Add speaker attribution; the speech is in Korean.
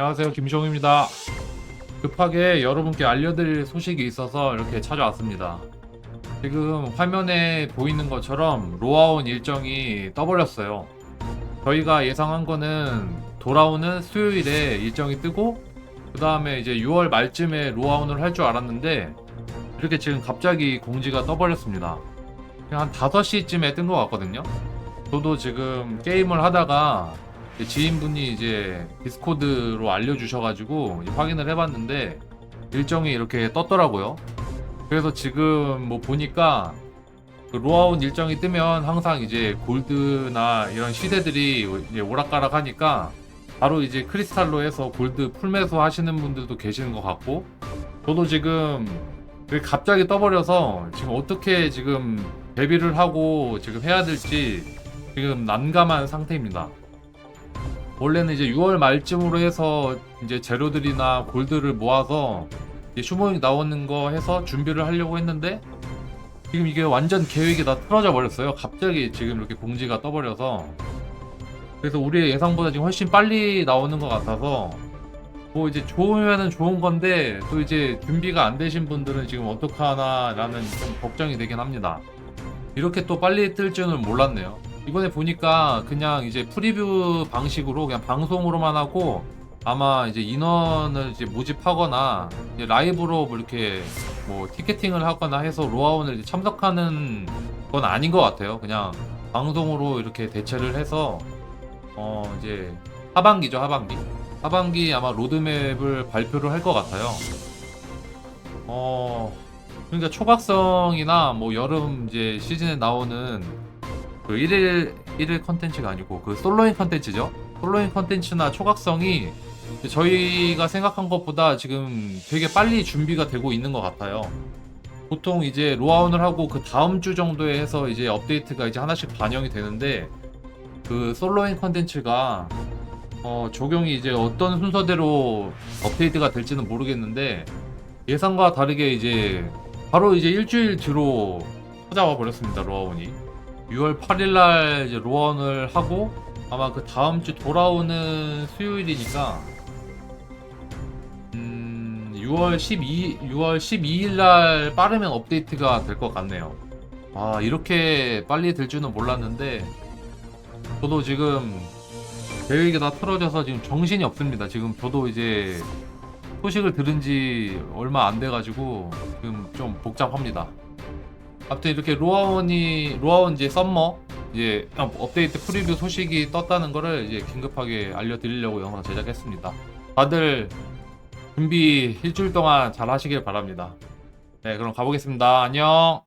Speaker 1: 안녕하세요. 김시홍입니다. 급하게 여러분께 알려드릴 소식이 있어서 이렇게 찾아왔습니다. 지금 화면에 보이는 것처럼 로아온 일정이 떠버렸어요. 저희가 예상한 거는 돌아오는 수요일에 일정이 뜨고 그 다음에 이제 6월 말쯤에 로아온을 할 줄 알았는데 이렇게 지금 갑자기 공지가 떠버렸습니다. 그냥 한 5시쯤에 뜬 것 같거든요. 저도 지금 게임을 하다가 지인분이 이제 디스코드로 알려주셔가지고 확인을 해봤는데 일정이 이렇게 떴더라고요. 그래서 지금 뭐 보니까 그 로아온 일정이 뜨면 항상 이제 골드나 이런 시대들이 이제 오락가락 하니까 바로 이제 크리스탈로 해서 골드 풀매수 하시는 분들도 계시는 것 같고 저도 지금 왜 갑자기 떠버려서 지금 어떻게 지금 데뷔를 하고 지금 해야 될지 지금 난감한 상태입니다. 원래는 이제 6월 말쯤으로 해서 이제 재료들이나 골드를 모아서 슈모잉 나오는 거 해서 준비를 하려고 했는데 지금 이게 완전 계획이 다 틀어져 버렸어요. 갑자기 지금 이렇게 공지가 떠버려서 그래서 우리의 예상보다 지금 훨씬 빨리 나오는 것 같아서 뭐 이제 좋으면은 좋은 건데 또 이제 준비가 안 되신 분들은 지금 어떡하나라는 좀 걱정이 되긴 합니다. 이렇게 또 빨리 뜰 줄은 몰랐네요. 이번에 보니까 그냥 이제 프리뷰 방식으로 그냥 방송으로만 하고 아마 이제 인원을 이제 모집하거나 이제 라이브로 뭐 이렇게 뭐 티켓팅을 하거나 해서 로아온을 이제 참석하는 건 아닌 것 같아요. 그냥 방송으로 이렇게 대체를 해서 어 이제 하반기죠 하반기 하반기 아마 로드맵을 발표를 할 것 같아요. 어 그러니까 초각성이나 뭐 여름 이제 시즌에 나오는 그 1일 1일 컨텐츠가 아니고 그 솔로인 컨텐츠죠. 솔로인 컨텐츠나 초각성이 저희가 생각한 것보다 지금 되게 빨리 준비가 되고 있는 것 같아요. 보통 이제 로아온을 하고 그 다음 주 정도에 해서 이제 업데이트가 이제 하나씩 반영이 되는데 그 솔로인 컨텐츠가 어, 적용이 이제 어떤 순서대로 업데이트가 될지는 모르겠는데 예상과 다르게 이제 바로 이제 일주일 뒤로 찾아와 버렸습니다 로아온이 6월 8일날 이제 로아온을 하고 아마 그 다음 주 돌아오는 수요일이니까 음 6월 12 6월 12일날 빠르면 업데이트가 될 것 같네요 아 이렇게 빨리 될 줄은 몰랐는데 저도 지금 계획이 다 틀어져서 지금 정신이 없습니다. 지금 저도 이제 소식을 들은 지 얼마 안 돼가지고 지금 좀 복잡합니다. 아무튼 이렇게 로아원이 로아원 이제 썸머 이제 업데이트 프리뷰 소식이 떴다는 거를 이제 긴급하게 알려드리려고 영상 제작했습니다. 다들 준비 일주일 동안 잘 하시길 바랍니다. 네, 그럼 가보겠습니다. 안녕.